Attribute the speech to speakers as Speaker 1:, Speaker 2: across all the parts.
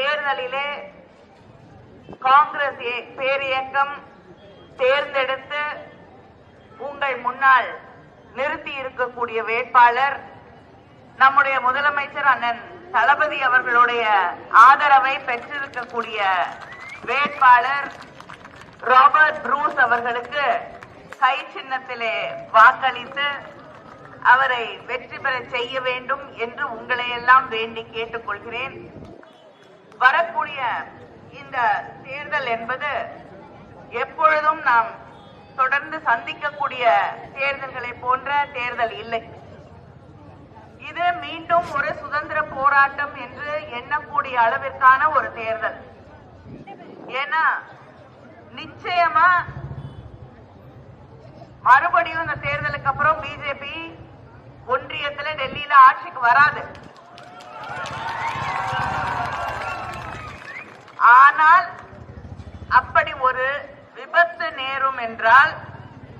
Speaker 1: தேர்தலிலே காங்கிரஸ் பேர் பேரியக்கம் தேர்ந்தெடுத்து உங்கள் முன்னால் நிறுத்தி இருக்கக்கூடிய வேட்பாளர் நம்முடைய முதலமைச்சர் அண்ணன் தளபதி அவர்களுடைய ஆதரவை பெற்றிருக்கக்கூடிய வேட்பாளர் ராபர்ட் ப்ரூஸ் அவர்களுக்கு கை சின்னத்திலே வாக்களித்து அவரை வெற்றி பெற செய்ய வேண்டும் என்று உங்களையெல்லாம் வேண்டி வேண்டி கேட்டுக்கொள்கிறேன். வரக்கூடிய இந்த தேர்தல் என்பது எப்பொழுதும் நாம் தொடர்ந்து சந்திக்கக்கூடிய தேர்தல்களை போன்ற தேர்தல் இல்லை. இது மீண்டும் ஒரு சுதந்திர போராட்டம் என்று எண்ணக்கூடிய அளவிற்கான ஒரு தேர்தல். ஏன்னா நிச்சயமா மறுபடியும் இந்த தேர்தலுக்கு அப்புறம் பிஜேபி ஒன்றியத்துல டெல்லியில ஆட்சிக்கு வராது. ஆனால் அப்படி ஒரு விபத்து நேரும் என்றால்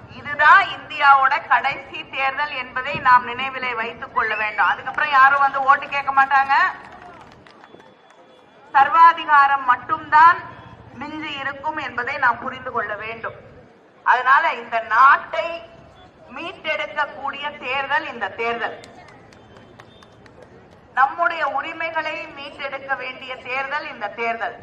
Speaker 1: இதுதான் இந்தியாவோட கடைசி தேர்தல் என்பதை நாம் நினைவிலே வைத்துக் கொள்ள வேண்டும். அதுக்கப்புறம் யாரும் வந்து ஓட்டு கேட்க மாட்டாங்க. சர்வாதிகாரம் மட்டும்தான் மிஞ்சி இருக்கும் என்பதை நாம் புரிந்து கொள்ள வேண்டும். அதனால இந்த நாட்டை மீட்டெடுக்கக்கூடிய தேர்தல் இந்த தேர்தல். நம்முடைய உரிமைகளை மீட்டெடுக்க வேண்டிய தேர்தல் இந்த தேர்தல்.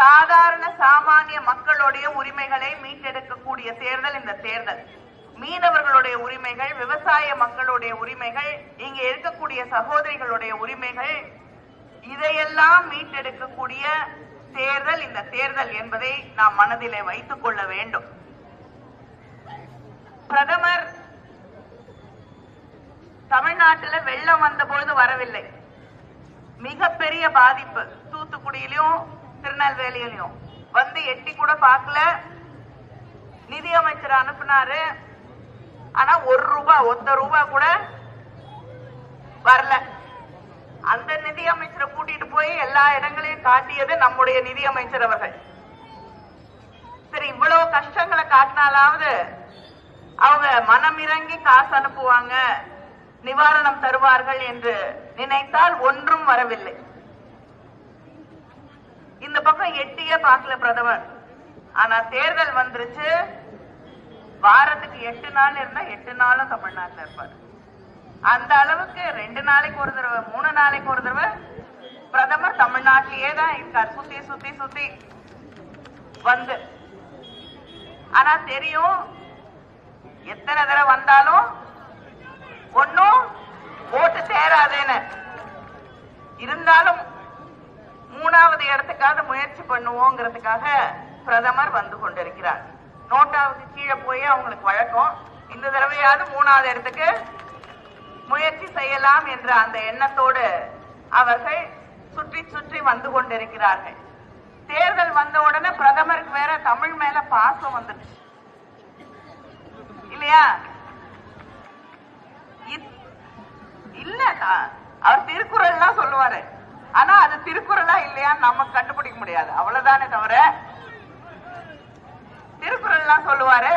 Speaker 1: சாதாரண சாமானிய மக்களுடைய உரிமைகளை மீட்டெடுக்கக்கூடிய தேர்தல் இந்த தேர்தல். மீனவர்களுடைய உரிமைகள் விவசாய மக்களுடைய உரிமைகள் இங்க இருக்கக்கூடிய சகோதரிகளுடைய உரிமைகள் இதையெல்லாம் மீட்டெடுக்கக்கூடிய தேர்தல் இந்த தேர்தல் என்பதை நாம் மனதிலே வைத்துக் கொள்ள வேண்டும். பிரதமர் தமிழ்நாட்டுல வெள்ளம் வந்த பொழுது வரவில்லை. மிகப்பெரிய பாதிப்பு தூத்துக்குடியிலும் திருநெல்வேலியிலும் வந்து எட்டி கூட பார்க்கல. நிதி அமைச்சர் அனுப்புனாரு. ஆனா ஒரு ரூபாய் ஒத்த ரூபாய் கூட வரல. அந்த நிதி அமைச்சரை கூட்டிட்டு போய் எல்லா இடங்களையும் காட்டியது நம்முடைய நிதியமைச்சர் அவர்கள். சரி இவ்வளவு கஷ்டங்களை காட்டினாலாவது அவங்க மனம் இறங்கி காசு அனுப்புவாங்க. நிவாரணம் தருவார்கள் என்று நினைத்தால் ஒன்றும் வரவில்லை. இந்த பக்கம் எட்டியே பார்க்கல பிரதமர். ஆனா தேர்தல் வந்துருச்சு. வாரத்துக்கு எட்டு நாள் இருந்தா எட்டு நாளும் தமிழ்நாட்டில் இருப்பாரு. அந்த அளவுக்கு ரெண்டு நாளைக்கு ஒரு தடவை மூணு நாளைக்கு ஒரு தடவை பிரதமர் தமிழ்நாட்டிலேயே தான் இருக்கார். சுத்தி சுத்தி சுத்தி வந்து. ஆனா தெரியும் எத்தனை தடவை வந்தாலும் ஒன்னும் ஓட்டு சேராதேன்னு. இருந்தாலும் மூணாவது இடத்துக்காக முயற்சி பண்ணுவோங்கிறதுக்காக பிரதமர் வந்து கொண்டிருக்கிறார். நோட்டாவுக்கு கீழே போய் அவங்களுக்கு வழக்கம். இந்த தடவையாவது மூணாவது இடத்துக்கு முயற்சி செய்யலாம் என்ற அந்த எண்ணத்தோடு அவர்கள் சுற்றி சுற்றி வந்து கொண்டிருக்கிறார்கள். தேர்தல் வந்த உடனே பிரதமருக்கு வேற தமிழ் மேல பாசம் வந்துடுச்சு. இல்லையா? இல்ல அவர் திருக்குறள் தான் சொல்லுவாரு. ஆனா அது திருக்குறளா இல்லையான்னு நமக்கு கண்டுபிடிக்க முடியாது. அவ்வளவுதானே தவிர திருக்குறள்லாம் சொல்லுவாரு.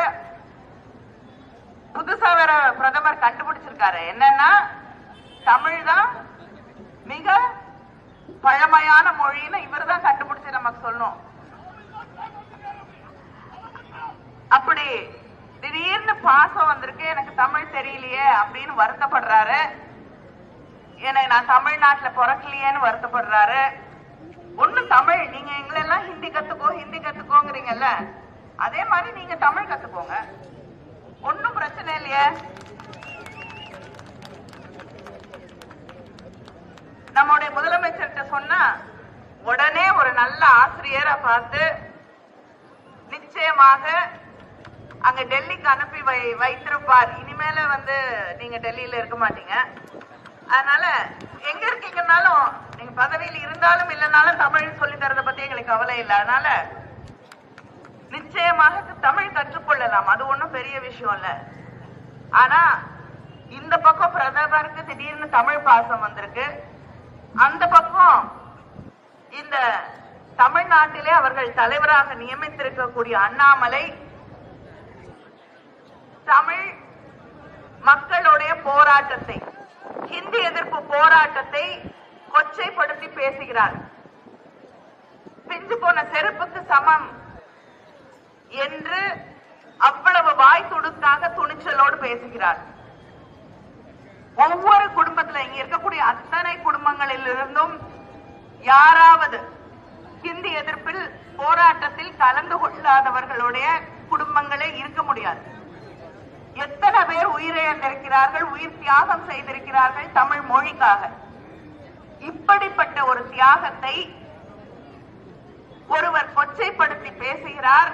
Speaker 1: புதுசா வேற பிரதமர் கண்டுபிடிச்சிருக்காரு. என்னன்னா தமிழ் தான் மிக பழமையான மொழின்னு இவர் தான் கண்டுபிடிச்சு நமக்கு சொல்லணும் அப்படி திடீர்னு பாசம் வந்திருக்கு எனக்கு தமிழ் தெரியலையே அப்படின்னு வருத்தப்படுறாரு. எனக்கு நான் தமிழ்நாட்டுல பிறக்கலையேன்னு வருத்தப்படுறாரு. ஒண்ணும் தமிழ் நீங்க எங்களெல்லாம் ஹிந்தி கத்துக்கோ ஹிந்தி கத்துக்கோங்கிறீங்கல்ல அதே மாதிரி நீங்க தமிழ் கத்துக்கோங்க. ஒண்ணும் பிரச்சனை இல்லையே. நம்முடைய முதலமைச்சர்கிட்ட சொன்னா உடனே ஒரு நல்ல ஆசிரியரை பார்த்து நிச்சயமாக அங்க டெல்லிக்கு அனுப்பி வை வைத்திருப்பார். இனிமேல வந்து நீங்க டெல்லியில இருக்க மாட்டீங்க. அதனால எங்க இருக்கீங்கன்னாலும் நீங்க பதவியில் இருந்தாலும் இல்லைனாலும் தமிழ் சொல்லி தரத பத்தி எங்களுக்கு கவலை இல்லை. அதனால நிச்சயமாக தமிழ் கற்றுக்கொள்ளலாம். அது ஒண்ணும் பெரிய விஷயம் இல்ல. ஆனா இந்த பக்கம் பிரதமருக்கு திடீர்னு தமிழ் பாசம் வந்திருக்கு. அந்த பக்கம் இந்த தமிழ்நாட்டிலே அவர்கள் தலைவராக நியமித்திருக்கக்கூடிய அண்ணாமலை தமிழ் மக்களுடைய போராட்டத்தை ஹிந்தி எதிர்ப்பு போராட்டத்தை கொச்சைப்படுத்தி பேசுகிறார். பிஞ்சு போன செருப்புக்கு சமம் என்று அவ்வளவு வாய் துடுக்காக துணிச்சலோடு பேசுகிறார். ஒவ்வொரு குடும்பத்துல இங்க இருக்கக்கூடிய அத்தனை குடும்பங்களில் இருந்தும் யாராவது ஹிந்தி எதிர்ப்பில் போராட்டத்தில் கலந்து கொள்ளாதவர்களுடைய குடும்பங்களே இருக்க முடியாது. உயிரிழந்திருக்கிறார்கள் உயிர் தியாகம் செய்திருக்கிறார்கள் தமிழ் மொழிக்காக. இப்படிப்பட்ட ஒரு தியாகத்தை ஒருவர் கொச்சைப்படுத்தி பேசுகிறார்.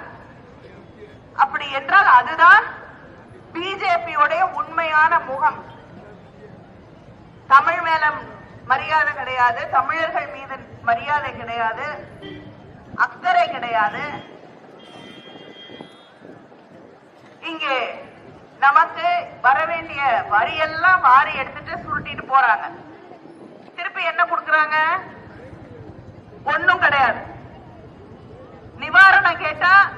Speaker 1: அப்படி என்றால் அதுதான் பிஜேபியுடைய உண்மையான முகம். தமிழ் மேல மரியாதை கிடையாது தமிழர்கள் மீது மரியாதை கிடையாது அக்கறை கிடையாது. இங்கே நமக்கு வர வேண்டிய வரியெல்லாம் வாரி எடுத்துட்டு சுருட்டிட்டு போறாங்க. திருப்பி என்ன கொடுக்கறாங்க? ஒன்னும் கிடையாது. நிவாரணம் கேட்டா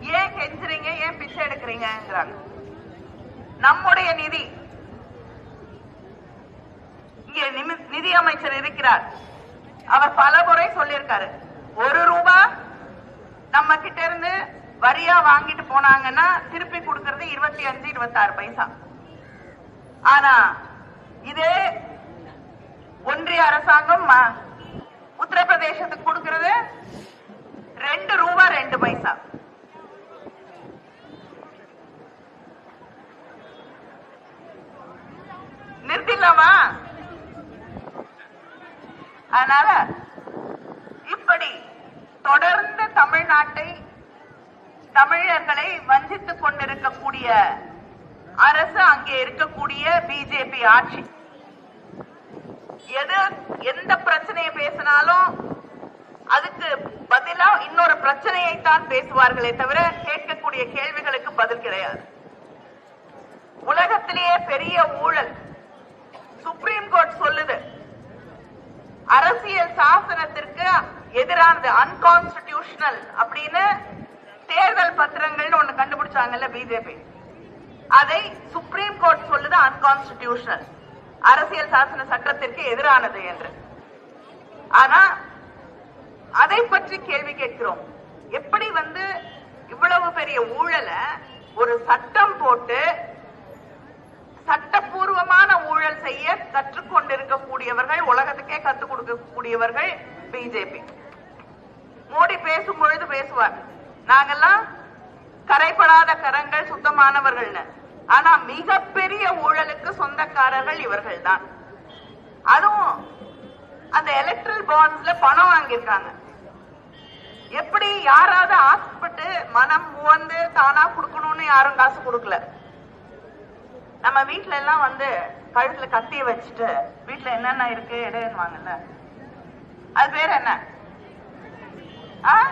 Speaker 1: ஏன் கெஞ்சுறீங்க? ஏன் பிச்சை எடுக்கிறீங்கிறாங்க நம்முடைய நிதி. இங்கே நிமி- நிதி அமைச்சர் இருக்கிறார். அவர் பல முறை சொல்லியிருக்காரு. ஒரு ரூபா நம்ம கிட்ட இருந்து வரியா வாங்கிட்டு போனாங்கன்னா திருப்பி கொடுக்கறது இருபத்தி அஞ்சு இருபத்தாறு பைசா. ஆனா இதே ஒன்றிய அரசாங்கம் உத்தரப்பிரதேசத்துக்கு கொடுக்கறது ரெண்டு ரூபா ரெண்டு பைசா. நிறுத்திடலாமா? அதனால இப்படி தொடர்ந்து தமிழ்நாட்டை தமிழர்களை வஞ்சித்துக் கொண்டிருக்கக்கூடிய அரசு அங்கே இருக்கக்கூடிய பிஜேபி ஆட்சி. எது எந்த பிரச்சனையை பேசினாலும் அதுக்கு பதிலா இன்னொரு பிரச்சனையை தான் பேசுவார்களே தவிர கேட்கக்கூடிய கேள்விகளுக்கு பதில் கிடையாது. உலகத்திலேயே பெரிய ஊழல். சுப்ரீம் கோர்ட் சொல்லுது அரசியல் சாசனத்திற்கு எதிரானது அன்கான்ஸ்டிடியூஷனல் அப்படின்னு தேர்தல் பத்திரங்கள்னு ஒண்ணு கண்டுபிடிச்சாங்கல்ல பிஜேபி அதை சுப்ரீம் கோர்ட் சொல்லுது அன்கான்ஸ்டிடியூஷனல் அரசியல் சாசன சட்டத்திற்கு எதிரானது என்று. ஆனா அதை பற்றி கேள்வி கேட்கிறோம். எப்படி வந்து இவ்வளவு பெரிய ஊழலை ஒரு சட்டம் போட்டு சட்டப்பூர்வமான ஊழல் செய்ய கற்றுக்கொண்டிருக்கக்கூடியவர்கள் உலகத்துக்கே கற்றுக் கொடுக்கக்கூடியவர்கள் பிஜேபி மோடி பேசும் பொழுது பேசுவார். நாங்கெல்லாம் கரைப்படாத கரங்கள் சுத்தமானவர்கள்னு. ஆனா மிகப்பெரிய ஊழலுக்கு சொந்தக்காரர்கள் இவர்கள் தான் அதுவும் அந்த எலக்ட்ரல் பாண்ட்ஸ்ல பணம் வாங்கியிருக்காங்க. எப்படி யாராவது ஆசைப்பட்டு மனம் வந்து தானா கொடுக்கணும்னு யாரும் காசு கொடுக்கல. நம்ம வீட்டுல எல்லாம் வந்து கழுத்துல கத்திய வச்சுட்டு வீட்டுல என்னென்ன இருக்கு எடுவாங்கல்ல அது பேர் என்ன? ஆஹ்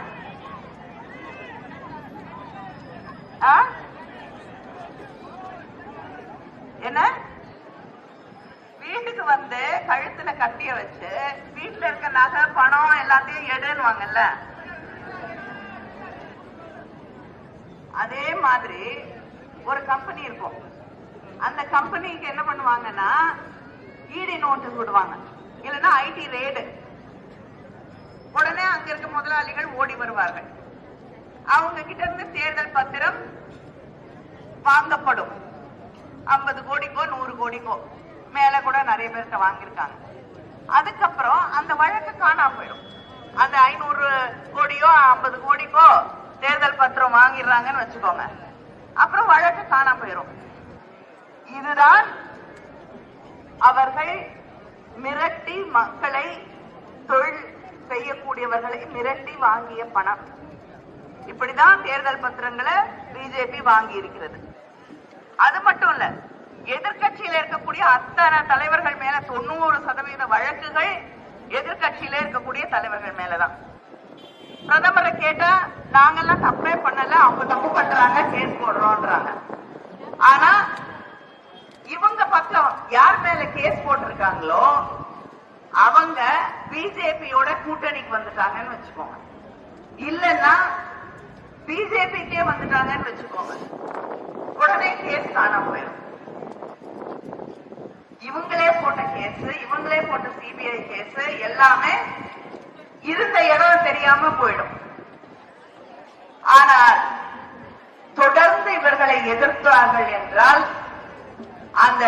Speaker 1: என்ன? வீட்டுக்கு வந்து கழுத்துல கட்டிய வச்சு வீட்டுல இருக்க நகை பணம் எல்லாத்தையும் எடுன்னுவாங்கல்ல அதே மாதிரி ஒரு கம்பெனி இருக்கும். அந்த கம்பெனிக்கு என்ன பண்ணுவாங்கன்னா ஈடி நோட்டு விடுவாங்க இல்லைன்னா ஐடி ரேடு உடனே அங்க இருக்க முதலாளிகள் ஓடி வருவார்கள். அவங்க கிட்ட இருந்து தேர்தல் பத்திரம் வாங்கப்படும். ஐம்பது கோடிக்கோ நூறு கோடிக்கோ. மேல கூட நிறைய பேர்கிட்ட வாங்கியிருக்காங்க. அதுக்கப்புறம் அந்த வழக்கு காணாம போயிடும். அந்த ஐநூறு கோடியோ ஐம்பது கோடிக்கோ தேர்தல் பத்திரம் வாங்கிடுறாங்கன்னு வச்சுக்கோங்க. அப்புறம் வழக்கு காணாம போயிடும் இதுதான் அவர்கள் மிரட்டி மக்களை தொழில் செய்யக்கூடியவர்களை மிரட்டி வாங்கிய பணம். இப்படிதான் தேர்தல் பத்திரங்களை பிஜேபி வாங்கி இருக்கிறது. அது மட்டும் இல்ல எதிர்க்கட்சியில இருக்கக்கூடிய அத்தனை தலைவர்கள் மேல தொண்ணூறு சதவீத வழக்குகள் எதிர்க்கட்சியில இருக்கக்கூடிய தலைவர்கள் மேலதான். பிரதமரை கேட்டா நாங்கெல்லாம் தப்பே பண்ணல அவங்க தப்பு பண்றாங்க கேஸ் போடுறோம்ன்றாங்க. ஆனா இவங்க பக்கம் யார் மேல கேஸ் போட்டிருக்காங்களோ அவங்க பிஜேபியோட கூட்டணிக்கு வந்துட்டாங்கன்னு வச்சுக்கோங்க. இல்லன்னா பிஜேபிக்கே வந்துட்டாங்கன்னு வச்சுக்கோங்க. உடனே கேஸ் காணாம போயிடும். இவங்களே போட்ட கேஸ் இவங்களே போட்ட சிபிஐ கேஸ் எல்லாமே இருந்த இடம் தெரியாம போயிடும். ஆனால் தொடர்ந்து இவர்களை எதிர்த்தார்கள் என்றால் அந்த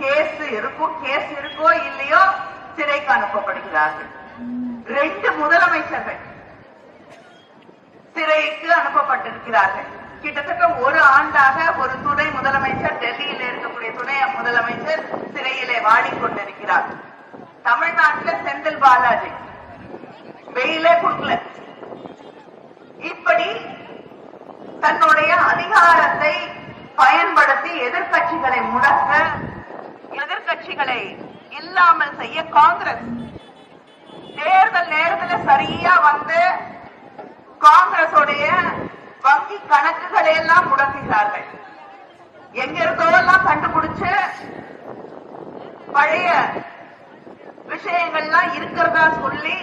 Speaker 1: கேஸ் இருக்கும் கேஸ் இருக்கோ இல்லையோ சிறைக்கு அனுப்பப்படுகிறார்கள். ரெண்டு முதலமைச்சர்கள் சிறைக்கு அனுப்பப்பட்டிருக்கிறார்கள். கிட்டத்தட்ட ஒரு ஆண்டாக ஒரு துணை முதலமைச்சர் டெல்லியில இருக்கக்கூடிய துணை முதலமைச்சர் சிறையிலே வாடிக்கொண்டிருக்கிறார். தமிழ்நாட்டில் செந்தில் பாலாஜி வெயிலே கொடுக்கல இப்படி தன்னுடைய அதிகாரத்தை பயன்படுத்தி எதிர்க்கட்சிகளை முடக்க எதிர்கட்சிகளை இல்லாமல் செய்ய காங்கிரஸ் தேர்தல் நேரத்துல சரியா வந்து காங்கிரஸுடைய வங்கி கணக்குகளை எல்லாம் முடக்குகிறார்கள். எங்க இருந்தோ எல்லாம் கண்டுபிடிச்சு பழைய விஷயங்கள்லாம் இருக்கிறதா சொல்லி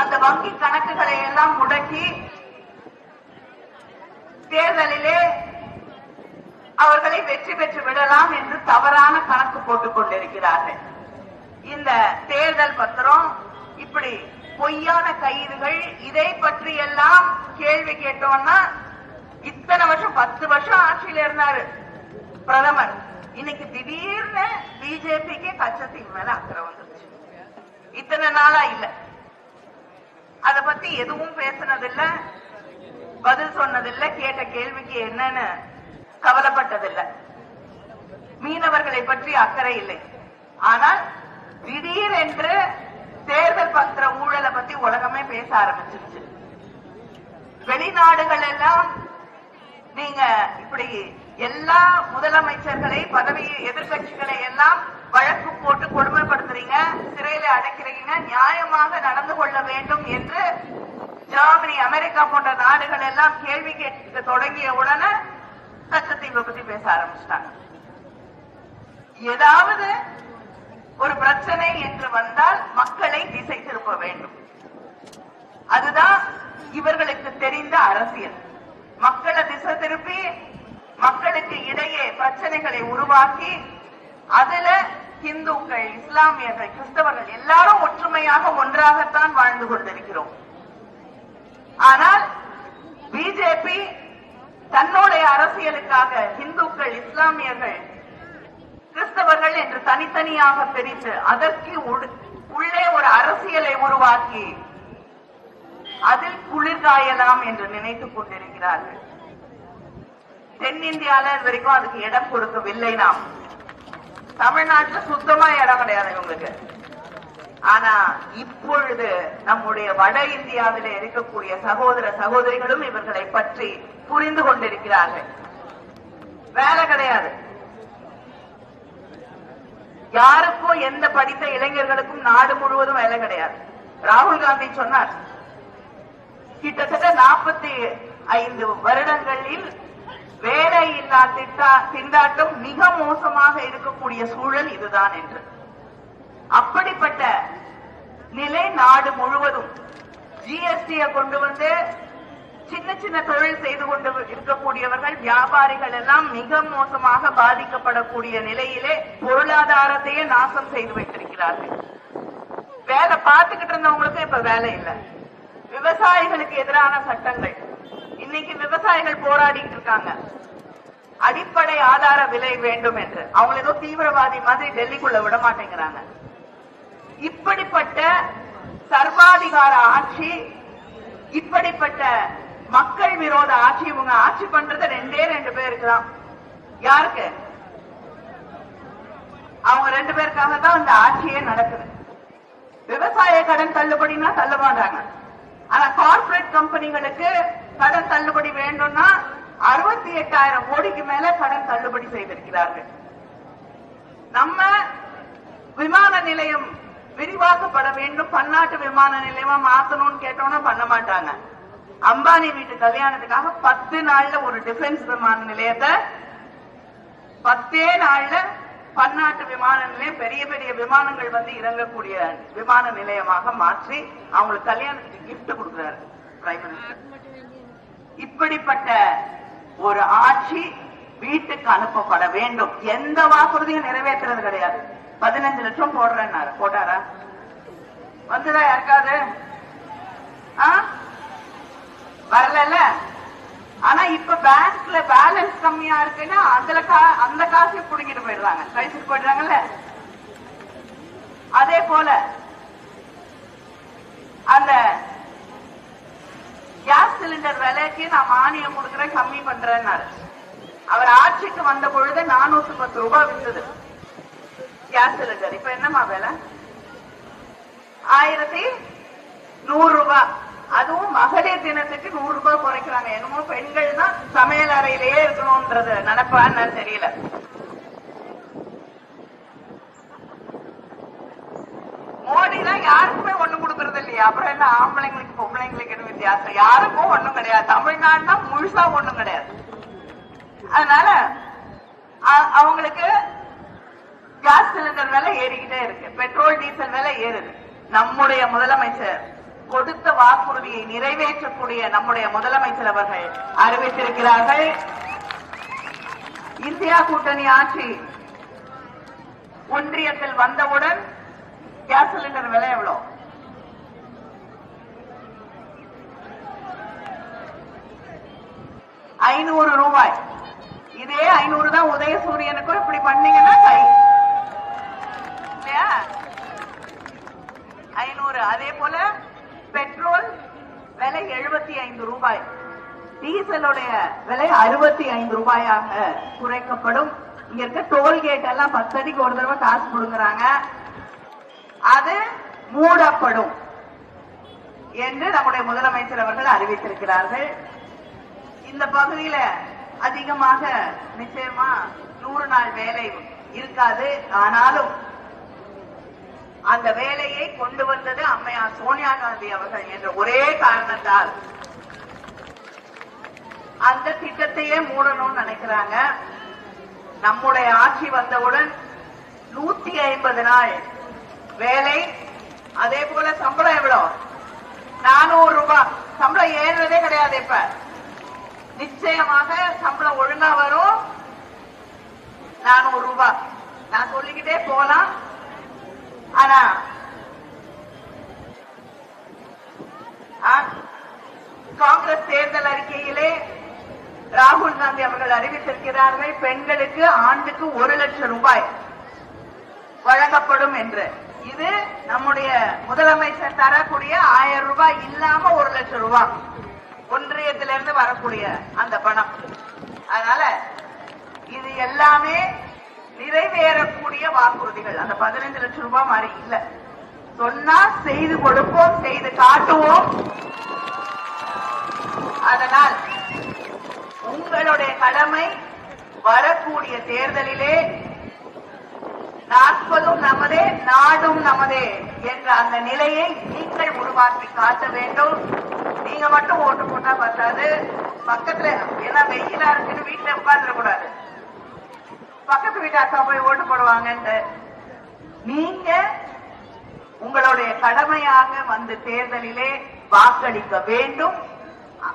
Speaker 1: அந்த வங்கி கணக்குகளை எல்லாம் முடக்கி தேர்தலிலே அவர்களை வெற்றி பெற்று விடலாம் என்று தவறான கணக்கு போட்டுக் கொண்டிருக்கிறார்கள். இந்த தேர்தல் பத்திரம் இப்படி பொய்யான கைதுகள் இதை பற்றி எல்லாம் கேள்வி கேட்டோம்னா இத்தனை வருஷம் பத்து வருஷம் ஆட்சியில இருந்தாரு பிரதமர். இன்னைக்கு திடீர்னு பிஜேபிக்கு கச்சத்தீவு மேல அக்கறை வந்துருச்சு. இத்தனை நாளா இல்ல. அத பத்தி எதுவும் பேசினதில்ல பதில் சொன்னதில்ல கேட்ட கேள்விக்கு என்னன்னு கவலைப்பட்டதில்ல. மீனவர்களை பற்றி அக்கறை இல்லை. ஆனால் திடீரென்று தேர்தல் பத்திர ஊழலை பத்தி உலகமே பேச ஆரம்பிச்சிருச்சு. வெளிநாடுகள் எல்லாம் நீங்க இப்படி எல்லா முதலமைச்சர்களை பதவி எதிர்கட்சிகளை எல்லாம் வழக்கு போட்டு கொடுமைப்படுத்துறீங்க சிறையில அடைக்கிறீங்க நியாயமாக நடந்து கொள்ள வேண்டும் என்று ஜெர்மனி அமெரிக்கா போன்ற நாடுகள் எல்லாம் கேள்வி கேட்க தொடங்கிய உடனே கச்சத்தீவை பத்தி பேச ஆரம்பிச்சிட்டாங்க. ஏதாவது ஒரு பிரச்சனை என்று வந்தால் மக்களை திசை திருப்ப வேண்டும். அதுதான் இவர்களுக்கு தெரிந்த அரசியல். மக்களை திசை திருப்பி மக்களுக்கு இடையே பிரச்சனைகளை உருவாக்கி அதுல இந்துக்கள் இஸ்லாமியர்கள் கிறிஸ்தவர்கள் எல்லாரும் ஒற்றுமையாக ஒன்றாகத்தான் வாழ்ந்து கொண்டிருக்கிறோம். ஆனால் பிஜேபி தன்னுடைய அரசியலுக்காக இந்துக்கள் இஸ்லாமியர்கள் என்று தனித்தனியாக பிரித்து அதற்கு உள்ளே ஒரு அரசியலை உருவாக்கி அதில் குளிர்காயலாம் என்று நினைத்துக் கொண்டிருக்கிறார்கள். தென்னிந்தியால இது வரைக்கும் அதுக்கு இடம் கொடுக்கவில்லை நாம். தமிழ்நாட்டுல சுத்தமா இடம் கிடையாது இவங்களுக்கு. ஆனா இப்பொழுது நம்முடைய வட இந்தியாவிலே இருக்கக்கூடிய சகோதர சகோதரிகளும் இவர்களை பற்றி புரிந்து கொண்டிருக்கிறார்கள். வேலை கிடையாது. யாருக்கும் எந்த படித்த இளைஞர்களுக்கும் நாடு முழுவதும் வேலை கிடையாது. ராகுல் காந்தி சொன்னார் கிட்டத்தட்ட நாற்பத்தி ஐந்து வருடங்களில் வேலை இல்லா திட்டா திண்டாட்டம் மிக மோசமாக இருக்கக்கூடிய சூழல் இதுதான் என்று. அப்படிப்பட்ட நிலை நாடு முழுவதும் ஜிஎஸ்டியை கொண்டு வந்து சின்ன சின்ன தொழில் செய்து கொண்டு இருக்கக்கூடியவர்கள் வியாபாரிகள் எல்லாம் மிக மோசமாக பாதிக்கப்படக்கூடிய நிலையிலே பொருளாதாரத்தையே நாசம் செய்து வைத்திருக்கிறார்கள். வேலை பார்த்துக்கிட்டு இருந்தவங்களுக்கு இப்ப வேலை இல்லை. விவசாயிகளுக்கு எதிரான சட்டங்கள். இன்னைக்கு விவசாயிகள் போராடிட்டு இருக்காங்க. அடிப்படை ஆதார விலை வேண்டும் என்று. அவங்க ஏதோ தீவிரவாதி மாதிரி டெல்லிக்குள்ள விட மாட்டேங்கிறாங்க. இப்படிப்பட்ட சர்வாதிகார ஆட்சி இப்படிப்பட்ட மக்கள் விரோத ஆட்சி இவங்க ஆட்சி பண்றது ரெண்டே ரெண்டு பேருக்கு தான் யாருக்கு? அவங்க ரெண்டு பேருக்காக தான் இந்த ஆட்சியே நடக்குது. விவசாய கடன் தள்ளுபடினா தள்ள மாட்டாங்க ஆனா கார்பரேட் கம்பெனிகளுக்கு கடன் தள்ளுபடி வேண்டும்னா அறுபத்தி எட்டாயிரம் கோடிக்கு மேல கடன் தள்ளுபடி செய்திருக்கிறார்கள். நம்ம விமான நிலையம் விரிவாக்கப்பட வேண்டும். பன்னாட்டு விமான நிலையமா மாத்தணும்னு கேட்டோம்னா பண்ண மாட்டாங்க. அம்பானி வீட்டு கல்யாணத்துக்காக பத்து நாள்ல ஒரு டிஃபென்ஸ் விமான நிலையத்தை பத்தே நாள்ல பன்னாட்டு விமான நிலையம் பெரிய பெரிய விமானங்கள் வந்து இறங்கக்கூடிய விமான நிலையமாக மாற்றி அவங்களுக்கு கல்யாணத்துக்கு கிஃப்ட் கொடுக்கிறாரு பிரைம் மினிஸ்டர் இப்படிப்பட்ட ஒரு ஆட்சி வீட்டுக்கு அனுப்பப்பட வேண்டும். எந்த வாக்குறுதியும் நிறைவேற்றுறது கிடையாது. பதினஞ்சு லட்சம் போடுறேன்னாரு. போட்டாரா? வந்துதான் யாருக்காவது? வரல ஆனா இப்ப பேங்க்ல பேலன்ஸ் கம்மியா இருக்குன்னா அதுல கா- அந்த காசை புடுங்கிட்டு போயிடுறாங்க. கழிச்சுட்டு போயிடுறாங்கல்ல. அதே போல அந்த கேஸ் சிலிண்டர் விலைக்கு நான் மானியம் கொடுக்கறேன் கம்மி பண்றேன்னாரு. அவர் ஆட்சிக்கு வந்த பொழுது நானூத்தி பத்து ரூபாய் வித்தது. கேஸ் சிலிண்டர் இப்ப என்னமா விலை? ஆயிரத்தி நூறு ரூபாய் அதுவும் மகளிர் தினத்துக்கு நூறு ரூபாய் குறைக்கிறாங்க. என்னமோ பெண்கள் தான் சமையல் அறையிலேயே இருக்கணும்ன்றது. நினைப்பான்னு தெரியல. மோடி தான் யாருக்குமே ஒண்ணு கொடுக்கறது இல்லையா. அப்புறம் என்ன? ஆம்பளைங்களுக்கு பொம்பளைங்களுக்கு என்ன வித்தியாசம்? யாருக்கும் ஒண்ணும் கிடையாது. தமிழ்நாடுனா முழுசா ஒண்ணும் கிடையாது. அதனால அவங்களுக்கு கேஸ் சிலிண்டர் விலை ஏறிக்கிட்டே இருக்கு. பெட்ரோல் டீசல் விலை ஏறுது. நம்முடைய முதலமைச்சர் கொடுத்த வாக்குறுதியை நிறைவேற்றக்கூடிய நம்முடைய முதலமைச்சர் அவர்கள் அறிவித்திருக்கிறார்கள். இந்தியா கூட்டணி ஆட்சி ஒன்றியத்தில் வந்தவுடன் கேஸ் சிலிண்டர் விலை எவ்வளவு ஐநூறு ரூபாய். இதே ஐநூறு தான் உதயசூரியனுக்கும் இப்படி பண்ணீங்கன்னா கை இல்லையா? ஐநூறு. அதே போல பெட்ரோல் விலை எழுபத்தி ஐந்து ரூபாய். டீசலுடைய விலை அறுபத்தி ஐந்து ரூபாயாக குறைக்கப்படும். இங்க இருக்க டோல்கேட் எல்லாம் பத்து அடிக்கு ஒரு தடவை காசு கொடுங்கறாங்க. அது மூடப்படும் என்று நம்முடைய முதலமைச்சர் அவர்கள் அறிவித்திருக்கிறார்கள். இந்த பகுதியில அதிகமாக நிச்சயமா நூறு நாள் வேலை இருக்காது. ஆனாலும் அந்த வேலையை கொண்டு வந்தது அம்மையார் சோனியா காந்தி அவர்கள் என்ற ஒரே காரணத்தால். அந்த திட்டத்தையே மூடணும்னு நினைக்கிறாங்க. நம்முடைய ஆட்சி வந்தவுடன் நூத்தி ஐம்பது நாள் வேலை அதே போல சம்பளம் எவ்வளவு நானூறு ரூபாய் சம்பளம் ஏறுறதே கிடையாது இப்ப. நிச்சயமாக சம்பளம் ஒழுங்கா வரும். நானூறு ரூபாய் நான் சொல்லிக்கிட்டே போலாம் ஆனா ஆ, காங்கிரஸ் தேர்தல் அறிக்கையிலே ராகுல் காந்தி அவர்கள் அறிவித்திருக்கிறார்கள் பெண்களுக்கு ஆண்டுக்கு ஒரு லட்சம் ரூபாய் வழங்கப்படும் என்று. இது நம்முடைய முதலமைச்சர் தரக்கூடிய ஆயிரம் ரூபாய் இல்லாம ஒரு லட்சம் ரூபாய் ஒன்றியத்திலிருந்து வரக்கூடிய அந்த பணம். அதனால இது எல்லாமே நிறைவேறக்கூடிய வாக்குறுதிகள். அந்த பதினைந்து லட்சம் ரூபாய் மாதிரி இல்ல. சொன்னா செய்து கொடுப்போம் செய்து காட்டுவோம். அதனால் உங்களுடைய கடமை வரக்கூடிய தேர்தலிலே நாற்பதும் நமதே நாடும் நமதே என்ற அந்த நிலையை நீங்கள் உருவாக்கி காட்ட வேண்டும். நீங்க மட்டும் ஓட்டு போட்டா பத்தாது. பக்கத்துல ஏன்னா வெயிலா இருக்குன்னு வீட்டுல உட்கார்ந்துட கூடாது. பக்கத்து வீட்டு அக்கா போய் ஓட்டு போடுவாங்கன்ட்டு. நீங்க உங்களுடைய கடமையாக வந்து தேர்தலிலே வாக்களிக்க வேண்டும்.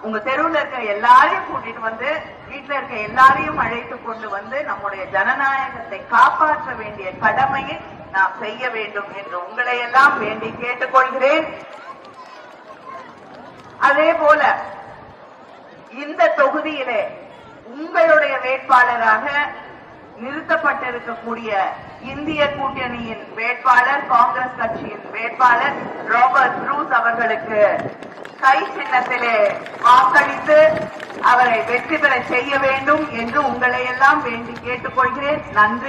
Speaker 1: உங்க தெருவுல இருக்க எல்லாரையும் கூட்டிட்டு வந்து வீட்டுல இருக்க எல்லாரையும் அழைத்து கொண்டு வந்து நம்முடைய ஜனநாயகத்தை காப்பாற்ற வேண்டிய கடமையை நாம் செய்ய வேண்டும் என்று உங்களை எல்லாம் வேண்டி கேட்டுக்கொள்கிறேன். அதே போல இந்த தொகுதியிலே உங்களுடைய வேட்பாளராக நிறுத்தப்பட்டிருக்கக்கூடிய இந்திய கூட்டணியின் வேட்பாளர் காங்கிரஸ் கட்சியின் வேட்பாளர் ராபர்ட் ப்ரூஸ் அவர்களுக்கு கை சின்னத்திலே வாக்களித்து அவரை வெற்றி பெற செய்ய வேண்டும் என்று உங்களை எல்லாம் வேண்டி கேட்டுக்கொள்கிறேன். நன்றி.